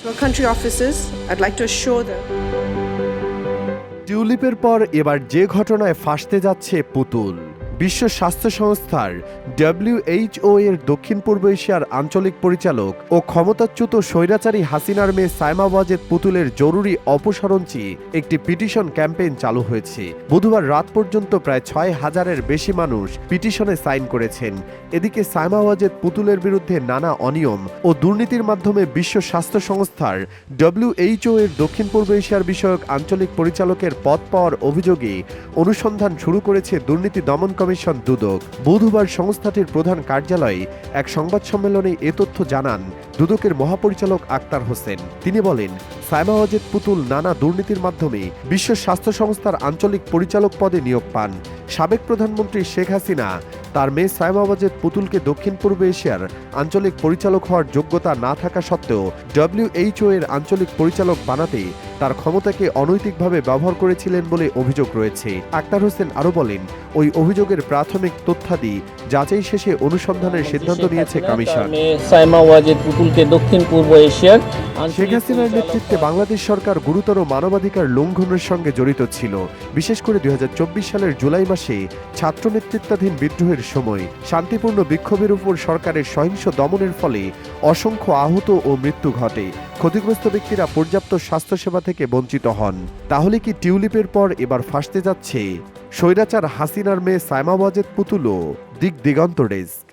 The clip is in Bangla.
To our country officers, I'd like to assure them টিউলিপের পর এবার যে ঘটনায় ফাঁসতে যাচ্ছে পুতুল বিশ্ব স্বাস্থ্য সংস্থার ডব্লিউএইচও এর দক্ষিণ পূর্ব এশিয়ার আঞ্চলিক পরিচালক ও ক্ষমতাচ্যুত স্বৈরাচারী হাসিনার মেয়ে সাইমা ওয়াজেদ পুতুলের জরুরি অপসারণ চেয়ে একটি পিটিশন ক্যাম্পেইন চালু হয়েছে। বুধবার রাত পর্যন্ত প্রায় ছয় হাজারের বেশি মানুষ পিটিশনে সাইন করেছেন। এদিকে সাইমা ওয়াজেদ পুতুলের বিরুদ্ধে নানা অনিয়ম ও দুর্নীতির মাধ্যমে বিশ্ব স্বাস্থ্য সংস্থার ডব্লিউএইচও এর দক্ষিণ পূর্ব এশিয়ার বিষয়ক আঞ্চলিক পরিচালকের পদ পাওয়ার অভিযোগে অনুসন্ধান শুরু করেছে দুর্নীতি দমন কমিশন দুদক। বুধবার সংস্থাটির প্রধান কার্যালয়ে এক সংবাদ সম্মেলনে এ তথ্য জানান দুদকের মহাপরিচালক আক্তার হোসেন। তিনি বলেন সাইমা ওয়াজেদ পুতুল নানা দুর্নীতির মাধ্যমে বিশ্ব স্বাস্থ্য সংস্থার আঞ্চলিক পরিচালক পদে নিয়োগ পান। সাবেক প্রধানমন্ত্রী শেখ হাসিনা, তার মেয়ে সাইমা ওয়াজেদ পুতুলকে দক্ষিণ পূর্ব এশিয়ার আঞ্চলিক পরিচালক হওয়ার যোগ্যতা না থাকা সত্ত্বেও ডব্লিউএইচও এর আঞ্চলিক পরিচালক বানাতে তার ক্ষমতাকে অনৈতিকভাবে ব্যবহার করেছিলেন বলে অভিযোগ রয়েছে। আক্তার হোসেন আরও বলেন ওই অভিযোগের প্রাথমিক তথ্যাদি যাচাই শেষে অনুসন্ধানের সিদ্ধান্ত নিয়েছে কমিশন। দক্ষিণ পূর্ব এশিয়ার শেখ হাসিনার নেতৃত্বে বাংলাদেশ সরকার গুরুতর মানবাধিকার লঙ্ঘনের সঙ্গে জড়িত ছিল। বিশেষ করে দুই হাজার চব্বিশ সালের জুলাই মাসে ছাত্র নেতৃত্বাধীন বিদ্রোহের সময় শান্তিপূর্ণ বিক্ষোভের উপর সরকারের সহিংস দমনের ফলে অসংখ্য আহত ও মৃত্যু ঘটে। ক্ষতিগ্রস্ত ব্যক্তিরা পর্যাপ্ত স্বাস্থ্যসেবা থেকে বঞ্চিত হন। তাহলে কি টিউলিপের পর এবার ফাঁসতে যাচ্ছে? স্বৈরাচার হাসিনার মেয়ে সাইমা পুতুলো দিক দিগন্ত ডেস্ক।